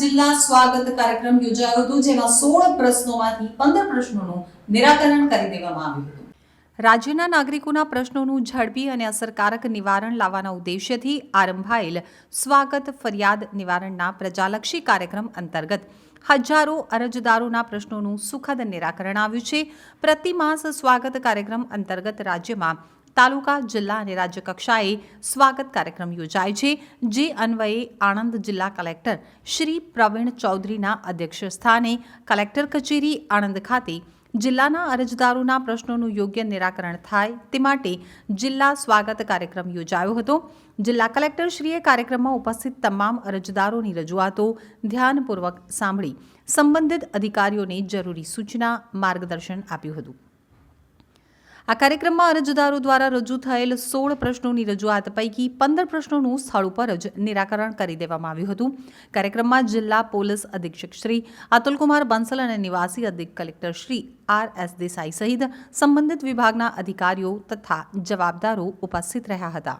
જિલ્લા સ્વાગત કાર્યક્રમ યોજાયો હતો, જેમાં સોળ પ્રશ્નોમાંથી પંદર પ્રશ્નોનું નિરાકરણ કરી દેવામાં આવ્યું હતું. રાજ્યના નાગરિકોના પ્રશ્નોનું ઝડપી અને અસરકારક નિવારણ લાવવાના ઉદ્દેશ્યથી આરંભાયેલ સ્વાગત ફરિયાદ નિવારણના પ્રજાલક્ષી કાર્યક્રમ અંતર્ગત હજારો અરજદારોના પ્રશ્નોનું સુખદ નિરાકરણ આવ્યું છે. પ્રતિમાસ સ્વાગત કાર્યક્રમ અંતર્ગત રાજ્યમાં તાલુકા, જિલ્લા અને રાજ્ય કક્ષાએ સ્વાગત કાર્યક્રમ યોજાય છે, જે અન્વયે આણંદ જિલ્લા કલેક્ટર શ્રી પ્રવીણ ચૌધરીના અધ્યક્ષ સ્થાને કલેક્ટર કચેરી આણંદ ખાતે જિલ્લાના અરજદારોના પ્રશ્નોનું યોગ્ય નિરાકરણ થાય તે માટે જિલ્લા સ્વાગત કાર્યક્રમ યોજાયો હતો. જિલ્લા કલેક્ટરશ્રીએ કાર્યક્રમમાં ઉપસ્થિત તમામ અરજદારોની રજૂઆતો ધ્યાનપૂર્વક સાંભળી, સંબંધિત અધિકારીઓને જરૂરી સૂચના, માર્ગદર્શન આપ્યું હતું. આ કાર્યક્રમમાં અરજદારો દ્વારા રજૂ થયેલ સોળ પ્રશ્નોની રજૂઆત પૈકી પંદર પ્રશ્નોનું સ્થળ ઉપર જ નિરાકરણ કરી દેવામાં આવ્યું હતું. કાર્યક્રમમાં જિલ્લા પોલીસ અધિક્ષક શ્રી અતુલકુમાર બંસલ અને નિવાસી અધિક collector Shri R S Desai સહિત સંબંધિત વિભાગના અધિકારીઓ તથા જવાબદારો ઉપસ્થિત રહ્યા હતા.